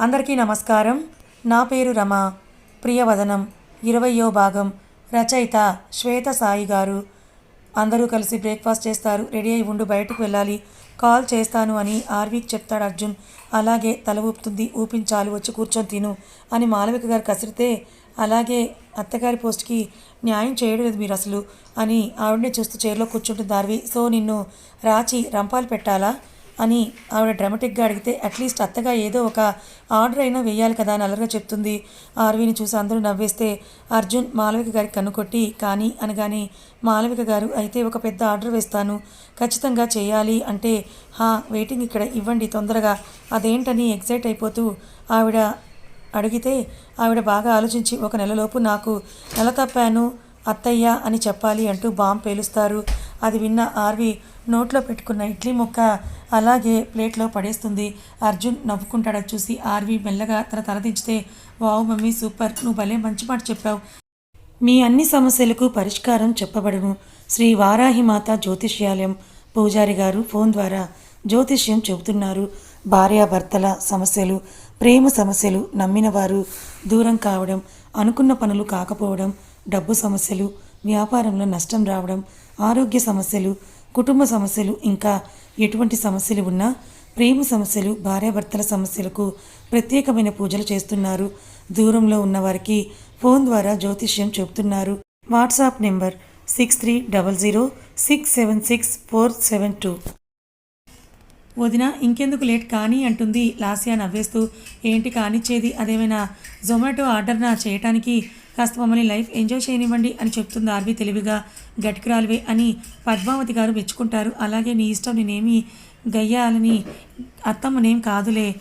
అందరికీ నమస్కారం. నా పేరు రమ. ప్రియవదనం. ఇరవయో భాగం. రచయిత శ్వేత సాయి గారు. అందరూ కలిసి బ్రేక్ఫాస్ట్ చేస్తారు. రెడీ అయి ఉండు బయటకు వెళ్ళాలి. కాల్ చేస్తాను అని ఆర్వీకి చెప్తాడు అర్జున్. అలాగే తల ఊపుతుంది. ఊపించాలి వచ్చి కూర్చొని తిను అని మాలవిక గారు కసిరితే అలాగే అత్తగారి పోస్ట్కి న్యాయం చేయడం లేదు మీరు అసలు అని ఆవిడనే చూస్తూ చైర్లో కూర్చుంటుంది ఆర్వి. సో నిన్ను రాచి రంపాలు పెట్టాలా? అని ఆవిడ డ్రామాటిక్గా అడిగితే అట్లీస్ట్ అత్తగా ఏదో ఒక ఆర్డర్ అయినా వేయాలి కదా అని అలరగా చెప్తుంది. ఆర్వీని చూసి అందరూ నవ్వేస్తే అర్జున్ మాలవిక గారికి కన్నుకొట్టి కానీ అనగానే మాలవిక గారు అయితే ఒక పెద్ద ఆర్డర్ వేస్తాను. ఖచ్చితంగా చేయాలి అంటే హా వెయిటింగ్ ఇక్కడ ఇవ్వండి తొందరగా. అదేంటని ఎగ్జైట్ అయిపోతూ ఆవిడ అడిగితే ఆవిడ బాగా ఆలోచించి ఒక నెలలోపు నాకు నెల తప్పాను అత్తయ్య అని చెప్పాలి అంటూ బాంబ్ పేలుస్తారు. అది విన్న ఆర్వి నోట్లో పెట్టుకున్న ఇడ్లీ ముక్క అలాగే ప్లేట్లో పడేస్తుంది. అర్జున్ నవ్వుకుంటాడో చూసి ఆర్వి మెల్లగా తన తలదించితే వావ్ మమ్మీ సూపర్! నువ్వు భలే మంచి మాట చెప్పావు. మీ అన్ని సమస్యలకు పరిష్కారం చెప్పబడును శ్రీ వారాహిమాత జ్యోతిష్యాలయం పూజారి గారు ఫోన్ ద్వారా జ్యోతిష్యం చెబుతున్నారు. భార్యాభర్తల సమస్యలు ప్రేమ సమస్యలు నమ్మిన వారు దూరం కావడం అనుకున్న పనులు కాకపోవడం డబ్బు సమస్యలు వ్యాపారంలో నష్టం రావడం ఆరోగ్య సమస్యలు కుటుంబ సమస్యలు ఇంకా ఎటువంటి సమస్యలు ఉన్నా ప్రేమ సమస్యలు భార్యాభర్తల సమస్యలకు ప్రత్యేకమైన పూజలు చేస్తున్నారు. దూరంలో ఉన్నవారికి ఫోన్ ద్వారా జ్యోతిష్యం చెబుతున్నారు. WhatsApp number six three double zero six seven six four seven two. వదిన ఇంకెందుకు లేట్? కానీ అంటుంది లాస్యా నవ్వేస్తూ. ఏంటి కానిచ్చేది? అదేమైనా? జొమాటో ఆర్డర్ నా చేయటానికి కాస్త మమ్మల్ని లైఫ్ ఎంజాయ్ చేయనివ్వండి అని చెప్తుంది ఆర్వి తెలివిగా. గట్కిరాలివే అని పద్మావతి గారు మెచ్చుకుంటారు. అలాగే నీ ఇష్టం నేనేమి గయ్యాలని అత్తమ్మనేం కాదులే.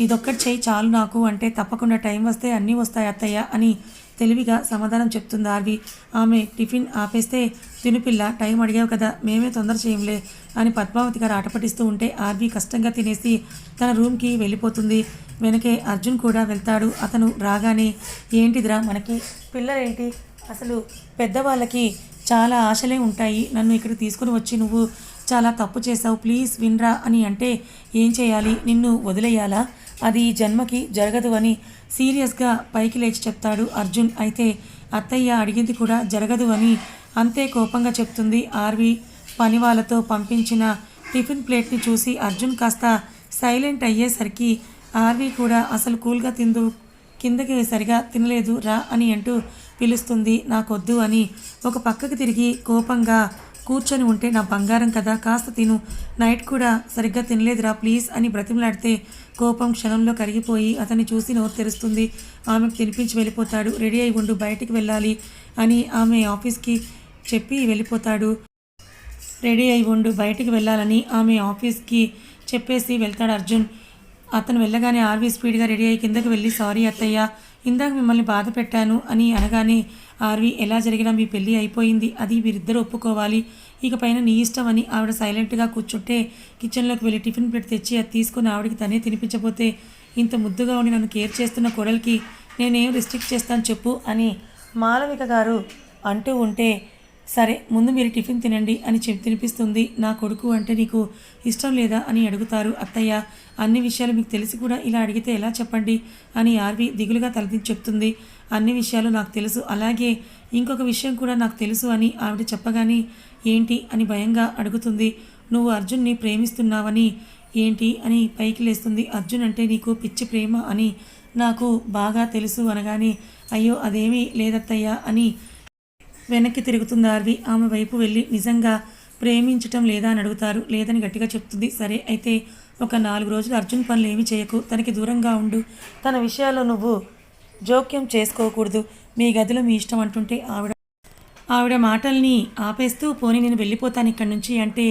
ఇదొక్కటి చేయి చాలు నాకు అంటే తప్పకుండా టైం వస్తే అన్నీ వస్తాయి అత్తయ్య అని తెలివిగా సమాధానం చెప్తుంది ఆర్వి. ఆమె టిఫిన్ ఆపేస్తే తినుపిల్ల టైం అడిగావు కదా మేమే తొందర చేయంలే అని పద్మావతి గారు ఆటపటిస్తూ ఉంటే ఆర్వి కష్టంగా తినేసి తన రూమ్కి వెళ్ళిపోతుంది. వెనకే అర్జున్ కూడా వెళ్తాడు. అతను రాగానే ఏంటిదిరా మనకి? పిల్లలేంటి? అసలు పెద్దవాళ్ళకి చాలా ఆశలే ఉంటాయి. నన్ను ఇక్కడికి తీసుకుని వచ్చి నువ్వు చాలా తప్పు చేసావు ప్లీజ్ వినరా అని అంటే ఏం చేయాలి? నిన్ను వదిలేయాలా? అది ఈ జన్మకి జరగదు అని సీరియస్గా పైకి లేచి చెప్తాడు అర్జున్. అయితే అత్తయ్య అడిగింది కూడా జరగదు అని అంతే కోపంగా చెప్తుంది ఆర్వి. పని వాళ్ళతో పంపించిన టిఫిన్ ప్లేట్ని చూసి అర్జున్ కాస్త సైలెంట్ అయ్యేసరికి ఆర్వి కూడా అసలు కూల్గా తిందు కిందకి సరిగా తినలేదు రా అని అంటూ పిలుస్తుంది. నాకొద్దు అని ఒక పక్కకి తిరిగి కోపంగా కూర్చొని ఉంటే నా బంగారం కదా. కాస్త తిను. నైట్ కూడా సరిగ్గా తినలేదురా ప్లీజ్ అని బ్రతిమలాడితే కోపం క్షణంలో కరిగిపోయి అతన్ని చూసి నోరు తెరుస్తుంది. ఆమెకు తినిపించి వెళ్ళిపోతాడు. రెడీ అయి ఉండు బయటికి వెళ్ళాలి అని ఆమె ఆఫీస్కి చెప్పి వెళ్ళిపోతాడు. రెడీ అయి ఉండు బయటికి వెళ్ళాలని ఆమె ఆఫీస్కి చెప్పేసి వెళ్తాడు అర్జున్. అతను వెళ్ళగానే ఆర్వీ స్పీడ్గా రెడీ అయ్యి కిందకు వెళ్ళి సారీ అత్తయ్య ఇందాక మిమ్మల్ని బాధ పెట్టాను అని అనగానే ఆర్వి ఎలా జరిగినా మీ పెళ్ళి అయిపోయింది. అది మీరిద్దరూ ఒప్పుకోవాలి. ఇక పైన నీ ఇష్టం అని ఆవిడ సైలెంట్గా కూర్చుంటే కిచెన్లోకి వెళ్ళి టిఫిన్ ప్లేట్ తెచ్చి అది తీసుకుని ఆవిడకి తనే తినిపించబోతే ఇంత ముద్దుగా ఉండి నన్ను కేర్ చేస్తున్న కొడలికి నేనేం రిస్ట్రిక్ట్ చేస్తాను చెప్పు అని మాలవిక గారు అంటూ ఉంటే సరే ముందు మీరు టిఫిన్ తినండి అని చెప్పి తినిపిస్తుంది. నా కొడుకు అంటే నీకు ఇష్టం లేదా అని అడుగుతారు అత్తయ్య. అన్ని విషయాలు మీకు తెలిసి కూడా ఇలా అడిగితే ఎలా చెప్పండి అని ఆర్వి దిగులుగా తలదించి చెప్తుంది. అన్ని విషయాలు నాకు తెలుసు. అలాగే ఇంకొక విషయం కూడా నాకు తెలుసు అని ఆవిడ చెప్పగానే ఏంటి అని భయంగా అడుగుతుంది. నువ్వు అర్జున్ని ప్రేమిస్తున్నావని ఏంటి అని పైకి లేస్తుంది. అర్జున్ అంటే నీకు పిచ్చి ప్రేమ అని నాకు బాగా తెలుసు అనగానే అయ్యో అదేమీ లేదత్తయ్యా అని వెనక్కి తిరుగుతుంది ఆర్వి. ఆమె వైపు వెళ్ళి నిజంగా ప్రేమించటం లేదా అని అడుగుతారు. లేదని గట్టిగా చెప్తుంది. సరే అయితే ఒక నాలుగు రోజులు అర్జున్ పనులు ఏమి చేయకు. తనకి దూరంగా ఉండు. తన విషయాల్లో నువ్వు జోక్యం చేసుకోకూడదు. మీ గదిలో మీ ఇష్టం అంటుంటే ఆవిడ ఆవిడ మాటల్ని ఆపేస్తూ పోనీ నేను వెళ్ళిపోతాను ఇక్కడి నుంచి అంటే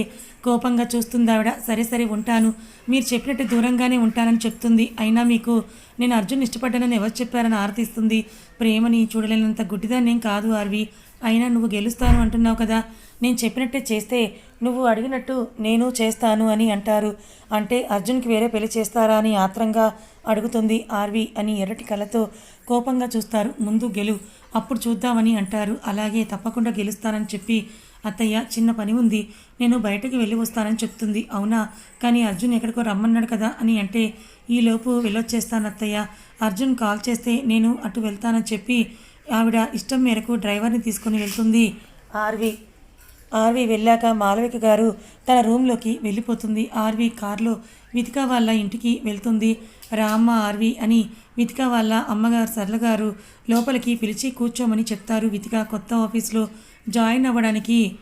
కోపంగా చూస్తుంది ఆవిడ. సరే సరే ఉంటాను. మీరు చెప్పినట్టు దూరంగానే ఉంటానని చెప్తుంది. అయినా మీకు నేను అర్జున్ ఇష్టపడ్డానని ఎవరు చెప్పారని ఆరతిస్తుంది. ప్రేమని చూడలేనంత గుడ్డిదాన్నేం కాదు ఆర్వి. అయినా నువ్వు గెలుస్తాను అంటున్నావు కదా. నేను చెప్పినట్టే చేస్తే నువ్వు అడిగినట్టు నేను చేస్తాను అని అంటారు. అంటే అర్జున్కి వేరే పెళ్ళి చేస్తారా అని ఆత్రంగా అడుగుతుంది ఆర్వి అని ఎర్రటి కళ్ళతో కోపంగా చూస్తారు. ముందు గెలు అప్పుడు చూద్దామని అంటారు. అలాగే తప్పకుండా గెలుస్తానని చెప్పి అత్తయ్య చిన్న పని ఉంది. నేను బయటకు వెళ్ళి వస్తానని చెప్తుంది. అవునా? కానీ అర్జున్ ఎక్కడికో రమ్మన్నాడు కదా అని అంటే ఈలోపు వెళ్ళొచ్చేస్తాను అత్తయ్య. అర్జున్ కాల్ చేస్తే నేను అటు వెళ్తానని చెప్పి ఆవిడ ఇష్టం మేరకు డ్రైవర్ని తీసుకొని వెళ్తుంది. ఆర్వి ఆర్వి వెళ్ళాక మాలవిక గారు తన రూమ్లోకి వెళ్ళిపోతుంది. ఆర్వి కారులో వితిక వాళ్ళ ఇంటికి వెళ్తుంది. రామ్మ ఆర్వి అని వితిక వాళ్ళ అమ్మగారు సరళ గారు లోపలికి పిలిచి కూర్చోమని చెప్తారు వితిక. కొత్త ఆఫీస్లో జాయిన్ అవ్వడానికి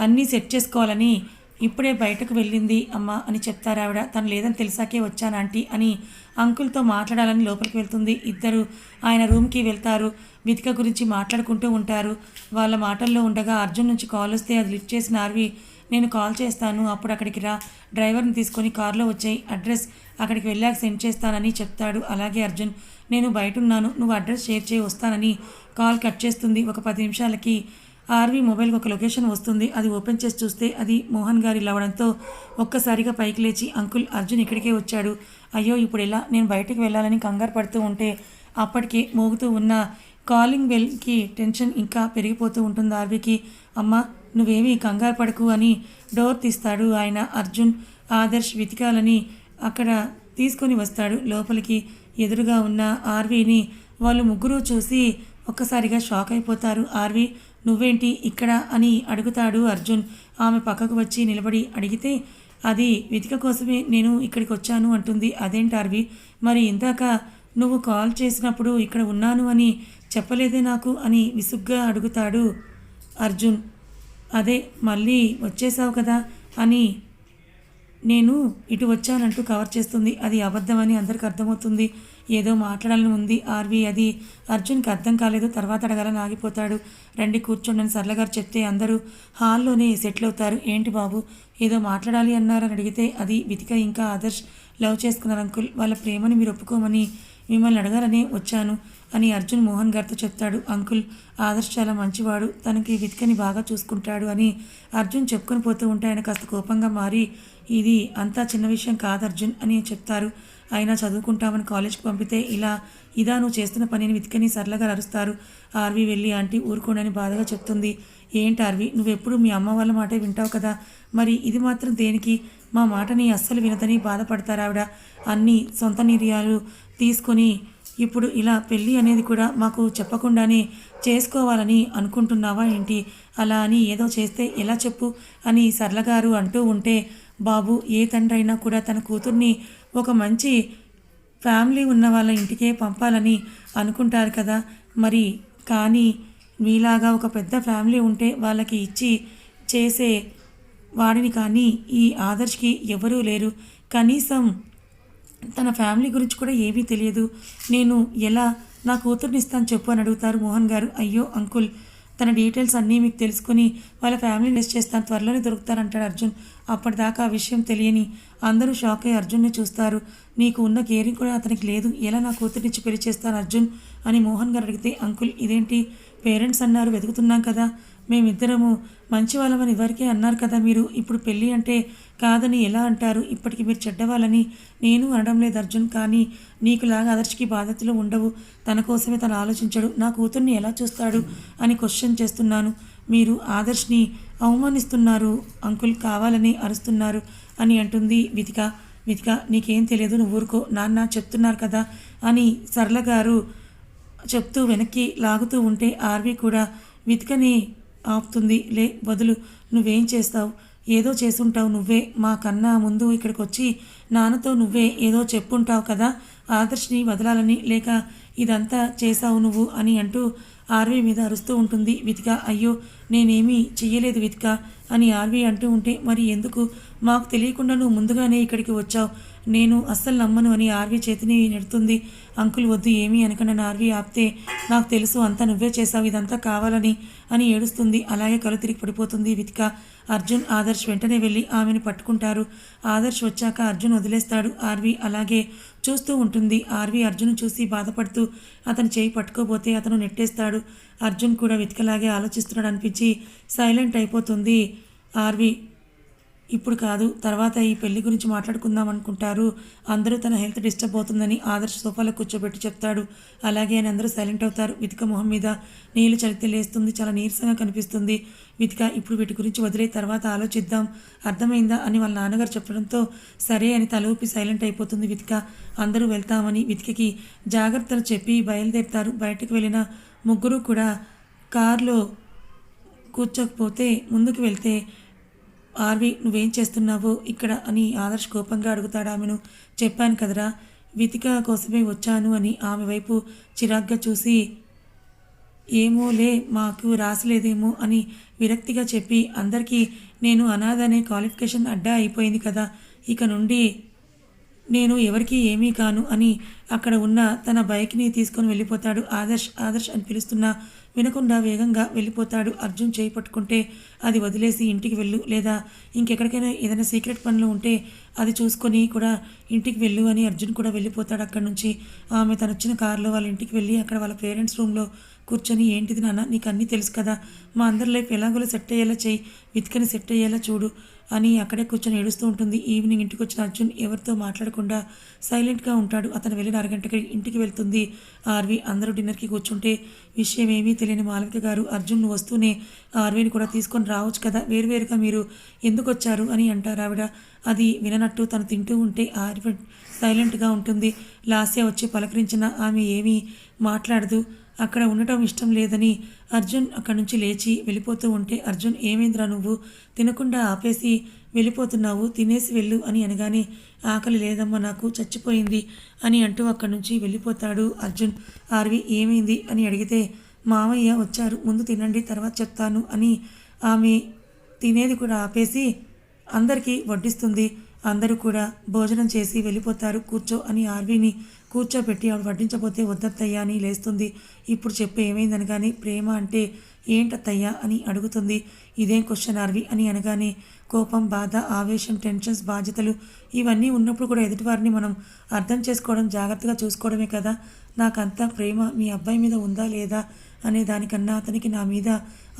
అన్నీ సెట్ చేసుకోవాలని ఇప్పుడే బయటకు వెళ్ళింది అమ్మ అని చెప్తారు ఆవిడ. తను లేదని తెలిసాకే వచ్చాను ఆంటీ అని అంకుల్తో మాట్లాడాలని లోపలికి వెళ్తుంది. ఇద్దరు ఆయన రూమ్కి వెళ్తారు. వితిక గురించి మాట్లాడుకుంటూ ఉంటారు. వాళ్ళ మాటల్లో ఉండగా అర్జున్ నుంచి కాల్ వస్తే అది లిఫ్ట్ చేసిన ఆర్వి నేను కాల్ చేస్తాను. అప్పుడు అక్కడికి రా. డ్రైవర్ని తీసుకొని కారులో వచ్చాయి. అడ్రస్ అక్కడికి వెళ్ళాక సెండ్ చేస్తానని చెప్తాడు. అలాగే అర్జున్ నేను బయట ఉన్నాను నువ్వు అడ్రస్ షేర్ చేయి. వస్తానని కాల్ కట్ చేస్తుంది. ఒక పది నిమిషాలకి ఆర్వీ మొబైల్కి ఒక లొకేషన్ వస్తుంది. అది ఓపెన్ చేసి చూస్తే అది మోహన్ గారి లవడంతో ఒక్కసారిగా పైకి లేచి అంకుల్ అర్జున్ ఇక్కడికే వచ్చాడు. అయ్యో ఇప్పుడు ఎలా? నేను బయటికి వెళ్ళాలని కంగారు పడుతూ ఉంటే అప్పటికే మోగుతూ ఉన్న కాలింగ్ బెల్కి టెన్షన్ ఇంకా పెరిగిపోతూ ఉంటుంది ఆర్వీకి. అమ్మ నువ్వేమీ కంగారు పడకు అని డోర్ తీస్తాడు ఆయన అర్జున్. ఆదర్శ్ వెతికాలని అక్కడ తీసుకొని వస్తాడు లోపలికి. ఎదురుగా ఉన్న ఆర్వీని వాళ్ళు ముగ్గురు చూసి ఒక్కసారిగా షాక్ అయిపోతారు. ఆర్వి నువ్వేంటి ఇక్కడ అని అడుగుతాడు అర్జున్. ఆమె పక్కకు వచ్చి నిలబడి అడిగితే అది వెతిక కోసమే నేను ఇక్కడికి వచ్చాను అంటుంది. అదేంటి అర్వి? మరి ఇందాక నువ్వు కాల్ చేసినప్పుడు ఇక్కడ ఉన్నాను అని చెప్పలేదే నాకు అని విసుగ్గా అడుగుతాడు అర్జున్. అదే మళ్ళీ వచ్చేసావు కదా అని నేను ఇటు వచ్చానంటూ కవర్ చేస్తుంది. అది అబద్ధమని అందరికి అర్థమవుతుంది. ఏదో మాట్లాడాలని ఉంది. ఆర్వి అది అర్జున్కి అర్థం కాలేదు. తర్వాత అడగాలని ఆగిపోతాడు. రండి కూర్చోండి సరళగారు చెప్తే అందరూ హాల్లోనే సెటిల్ అవుతారు ఏంటి బాబు? ఏదో మాట్లాడాలి అన్నారని అడిగితే అది వితిక ఇంకా ఆదర్శ్ లవ్ చేసుకున్నారు అంకుల్. వాళ్ళ ప్రేమని మీరు ఒప్పుకోమని మిమ్మల్ని అడగాలని వచ్చాను. అని అర్జున్ మోహన్ గారితో చెప్తాడు. అంకుల్ ఆదర్శ్ చాలా మంచివాడు. తనకి వితికని బాగా చూసుకుంటాడు అని అర్జున్ చెప్పుకొని పోతూ ఉంటే ఆయన కాస్త కోపంగా మారి ఇది అంతా చిన్న విషయం కాదు అర్జున్ అని చెప్తారు. అయినా చదువుకుంటామని కాలేజ్కి పంపితే ఇలా ఇదా నువ్వు చేస్తున్న పనిని వితికని సరళగా అరుస్తారు. ఆర్వి వెళ్ళి ఆంటీ ఊరుకోనని బాధగా చెప్తుంది. ఏంటి ఆర్వి నువ్వెప్పుడు మీ అమ్మ వాళ్ళ మాటే వింటావు కదా? మరి ఇది మాత్రం దేనికి? మా మాటని అస్సలు వినదని బాధపడతారు ఆవిడ అన్ని సొంత నిర్యాలు తీసుకొని ఇప్పుడు ఇలా పెళ్ళి అనేది కూడా మాకు చెప్పకుండానే చేసుకోవాలని అనుకుంటున్నావా ఏంటి? అలా అని ఏదో చేస్తే ఎలా చెప్పు అని సరళగారు అంటూ ఉంటే బాబు ఏ తండ్రి అయినా కూడా తన కూతుర్ని ఒక మంచి ఫ్యామిలీ ఉన్న వాళ్ళ ఇంటికే పంపాలని అనుకుంటారు కదా. మరి కానీ మీలాగా ఒక పెద్ద ఫ్యామిలీ ఉంటే వాళ్ళకి ఇచ్చి చేసే వాడిని కానీ ఈ ఆదర్శ్కి ఎవరూ లేరు. కనీసం తన ఫ్యామిలీ గురించి కూడా ఏమీ తెలియదు. నేను ఎలా నా కూతుర్ని ఇస్తాను చెప్పు అని అడుగుతారు మోహన్ గారు. అయ్యో అంకుల్ తన డీటెయిల్స్ అన్నీ మీకు తెలుసుకొని వాళ్ళ ఫ్యామిలీ లిస్ట్ చేస్తాను త్వరలోనే దొరుకుతారంటాడు అర్జున్. అప్పటిదాకా ఆ విషయం తెలియని అందరూ షాక్ అయ్యి అర్జున్ని చూస్తారు. నీకు ఉన్న కేరింగ్ కూడా అతనికి లేదు. ఎలా నా కూతురినిచ్చి పెళ్ళి చేస్తాను అర్జున్ అని మోహన్ గారు అడిగితే అంకుల్ ఇదేంటి? పేరెంట్స్ అన్నారు వెతుకుతున్నాం కదా. మేమిద్దరము మంచి వాళ్ళమని ఇవరికే అన్నారు కదా మీరు. ఇప్పుడు పెళ్ళి అంటే కాదని ఎలా అంటారు? ఇప్పటికి మీరు చెడ్డవాళ్ళని నేను అనడం లేదు అర్జున్. కానీ నీకులాగా ఆదర్శకి బాధ్యతలు ఉండవు. తన కోసమే తను ఆలోచించడు. నా కూతుర్ని ఎలా చూస్తాడు అని క్వశ్చన్ చేస్తున్నాను. మీరు ఆదర్శ్ని అవమానిస్తున్నారు. అంకుల్ కావాలని అరుస్తున్నారు అని అంటుంది వితిక వితిక నీకేం తెలియదు నువ్వు ఊరుకో. నాన్న చెప్తున్నారు కదా అని సరళ గారు చెప్తూ వెనక్కి లాగుతూ ఉంటే ఆర్వి కూడా వితికని ఆపుతుంది. లే వదులు నువ్వేం చేస్తావు? ఏదో చేసుంటావు నువ్వే. మా కన్నా ముందు ఇక్కడికి వచ్చి నాన్నతో నువ్వే ఏదో చెప్పుంటావు కదా? ఆదర్శ్ని వదలాలని లేక ఇదంతా చేశావు నువ్వు అని అంటూ ఆర్వి మీద అరుస్తూ ఉంటుంది. వితిక అయ్యో నేనేమీ చెయ్యలేదు వితిక అని ఆర్వి అంటూ ఉంటే మరి ఎందుకు? మాకు తెలియకుండా నువ్వు ముందుగానే ఇక్కడికి వచ్చావు. నేను అస్సలు నమ్మను అని ఆర్వి చేతిని నెడుతుంది. అంకుల్ వద్దు ఏమీ అనకుండా ఆర్వి ఆపితే. నాకు తెలుసు అంతా నువ్వే చేసావు ఇదంతా కావాలని అని ఏడుస్తుంది. అలాగే కలు తిరిగి పడిపోతుంది వితిక. అర్జున్ ఆదర్శ్ వెంటనే వెళ్ళి ఆమెను పట్టుకుంటారు. ఆదర్శ్ వచ్చాక అర్జున్ వదిలేస్తాడు. ఆర్వి అలాగే చూస్తూ ఉంటుంది. ఆర్వి అర్జున్ చూసి బాధపడుతూ అతను చేయి పట్టుకోబోతే అతను నెట్టేస్తాడు. అర్జున్ కూడా వెతికలాగే ఆలోచిస్తున్నాడు అనిపించి సైలెంట్ అయిపోతుంది. ఆర్వి ఇప్పుడు కాదు తర్వాత ఈ పెళ్ళి గురించి మాట్లాడుకుందాం అనుకుంటారు. అందరూ తన హెల్త్ డిస్టర్బ్ అవుతుందని ఆదర్శ సోఫాలో కూర్చోబెట్టి చెప్తాడు. అలాగే అని అందరూ సైలెంట్ అవుతారు. వితిక మొహం మీద నీళ్ళు చలితే లేస్తుంది. చాలా నీరసంగా కనిపిస్తుంది. వితిక ఇప్పుడు వీటి గురించి వదిలే తర్వాత ఆలోచిద్దాం. అర్థమైందా అని వాళ్ళ నాన్నగారు చెప్పడంతో సరే అని తల ఊపి సైలెంట్ అయిపోతుంది వితిక. అందరూ వెళ్తామని వితికకి జాగ్రత్తలు చెప్పి బయలుదేరుతారు. బయటకు వెళ్ళిన ముగ్గురు కూడా కారులో కూర్చోకపోతే ముందుకు వెళ్తే ఆర్వి నువ్వేం చేస్తున్నావు? ఇక్కడ అని ఆదర్శ్ కోపంగా అడుగుతాడు ఆమెను. చెప్పాను కదరా వితిక కోసమే వచ్చాను అని ఆమె వైపు చిరాగ్గా చూసి ఏమోలే మాకు రాసలేదేమో అని విరక్తిగా చెప్పి అందరికీ నేను అనాథ అనే క్వాలిఫికేషన్ అడ్డా అయిపోయింది కదా ఇక నుండి నేను ఎవరికీ ఏమీ కాను అని అక్కడ ఉన్న తన బైక్ని తీసుకొని వెళ్ళిపోతాడు. ఆదర్శ్ ఆదర్శ్ అని పిలుస్తున్నా వినకుండా వేగంగా వెళ్ళిపోతాడు. అర్జున్ చేయి పట్టుకుంటే అది వదిలేసి ఇంటికి వెళ్ళు. లేదా ఇంకెక్కడికైనా ఏదైనా సీక్రెట్ పనులు ఉంటే అది చూసుకొని కూడా ఇంటికి వెళ్ళు అని అర్జున్ కూడా వెళ్ళిపోతాడు అక్కడ నుంచి. ఆమె తను వచ్చిన కారులో వాళ్ళ ఇంటికి వెళ్ళి అక్కడ వాళ్ళ పేరెంట్స్ రూమ్లో కూర్చొని ఏంటిది నాన్న నీకు అన్నీ తెలుసు కదా? మా అందరి లైఫ్ ఎలాగోలా సెట్ అయ్యేలా చేయి. వితికని సెట్ అయ్యేలా చూడు. అని అక్కడే కూర్చొని ఏడుస్తూ ఉంటుంది. ఈవినింగ్ ఇంటికి వచ్చిన అర్జున్ ఎవరితో మాట్లాడకుండా సైలెంట్గా ఉంటాడు. అతను వెళ్ళిన అరగంటకి ఇంటికి వెళ్తుంది. ఆర్వి అందరూ డిన్నర్కి కూర్చుంటే విషయం ఏమీ తెలియని మాలవిక గారు అర్జున్ వస్తూనే ఆర్వీని కూడా తీసుకొని రావచ్చు కదా? వేరువేరుగా మీరు ఎందుకు వచ్చారు? అని అంటారు ఆవిడ. అది విననట్టు తను తింటూ ఉంటే ఆర్వి సైలెంట్గా ఉంటుంది. లాస్య వచ్చి పలకరించిన ఆమె ఏమీ మాట్లాడదు. అక్కడ ఉండటం ఇష్టం లేదని అర్జున్ అక్కడి నుంచి లేచి వెళ్ళిపోతూ ఉంటే అర్జున్ ఏమైందిరా నువ్వు? తినకుండా ఆపేసి వెళ్ళిపోతున్నావు తినేసి వెళ్ళు అని అనగానే ఆకలి లేదమ్మా నాకు చచ్చిపోయింది అని అంటూ అక్కడి నుంచి వెళ్ళిపోతాడు అర్జున్. ఆర్వి ఏమైంది? అని అడిగితే మామయ్య వచ్చారు ముందు తినండి తర్వాత చెప్తాను అని ఆమె తినేది కూడా ఆపేసి అందరికీ వడ్డిస్తుంది. అందరూ కూడా భోజనం చేసి వెళ్ళిపోతారు. కూర్చో అని ఆర్వీని కూర్చోబెట్టి ఆవిడ వడ్డించబోతే వద్దత్తయ్యా అని లేస్తుంది. ఇప్పుడు చెప్పు ఏమైందని కానీ ప్రేమ అంటే ఏంటత్తయ్యా అని అడుగుతుంది. ఇదేం క్వశ్చన్ ఆర్వి? అని అనగానే కోపం బాధ ఆవేశం టెన్షన్స్ బాధ్యతలు ఇవన్నీ ఉన్నప్పుడు కూడా ఎదుటివారిని మనం అర్థం చేసుకోవడం జాగ్రత్తగా చూసుకోవడమే కదా. నాకంతా ప్రేమ మీ అబ్బాయి మీద ఉందా లేదా అనే దానికన్నా అతనికి నా మీద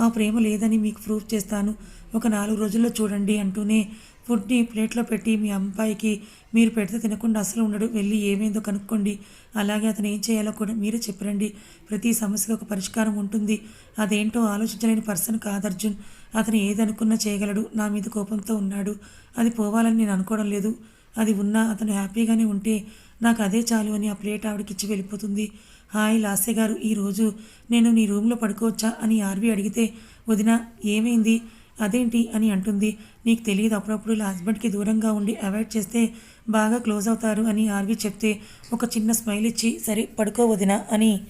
ఆ ప్రేమ లేదని మీకు ప్రూఫ్ చేస్తాను. ఒక నాలుగు రోజుల్లో చూడండి అంటూనే ఫుడ్ని ప్లేట్లో పెట్టి మీ అబ్బాయికి మీరు పెడితే తినకుండా అసలు ఉండడు వెళ్ళి ఏమైందో కనుక్కోండి. అలాగే అతను ఏం చేయాలో కూడా మీరే చెప్పరండి. ప్రతి సమస్యకు ఒక పరిష్కారం ఉంటుంది. అదేంటో ఆలోచించలేని పర్సన్ కాదు అర్జున్. అతను ఏదనుకున్నా చేయగలడు. నా మీద కోపంతో ఉన్నాడు. అది పోవాలని నేను అనుకోవడం లేదు. అది ఉన్నా అతను హ్యాపీగానే ఉంటే నాకు అదే చాలు అని ఆ ప్లేట్ ఆవిడకి ఇచ్చి వెళ్ళిపోతుంది. హాయ్ లాస్య గారు ఈరోజు నేను నీ రూమ్లో పడుకోవచ్చా అని ఆర్వి అడిగితే వదిన ఏమైంది? అదేంటి అని అంటుంది. నీకు తెలియదు అప్పుడప్పుడు ఇలా హస్బెండ్కి దూరంగా ఉండి అవాయిడ్ చేస్తే బాగా క్లోజ్ అవుతారు అని ఆర్వి చెప్తే ఒక చిన్న స్మైల్ ఇచ్చి సరే పడుకోవదినా అని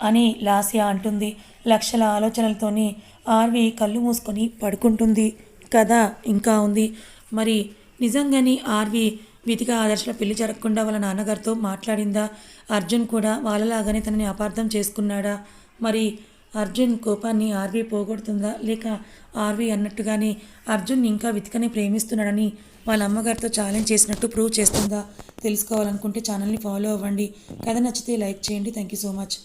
అని లాస్య అంటుంది. లక్షల ఆలోచనలతోనే ఆర్వి కళ్ళు మూసుకొని పడుకుంటుంది. కథ ఇంకా ఉంది. మరి నిజంగానే ఆర్వి విధిక ఆదర్శల పెళ్ళి జరగకుండా వాళ్ళ నాన్నగారితో మాట్లాడిందా? అర్జున్ కూడా వాళ్ళలాగానే తనని అపార్థం చేసుకున్నాడా? మరి అర్జున్ కోపాన్ని ఆర్వి పోగొడుతుందా? లేక ఆర్వి అన్నట్టుగానే అర్జున్ ఇంకా వితికని ప్రేమిస్తున్నాడని వాళ్ళ అమ్మగారితో ఛాలెంజ్ చేసినట్టు ప్రూవ్ చేస్తుందా? తెలుసుకోవాలనుకుంటే ఛానల్ని ఫాలో అవ్వండి. కథ నచ్చితే లైక్ చేయండి. Thank you so much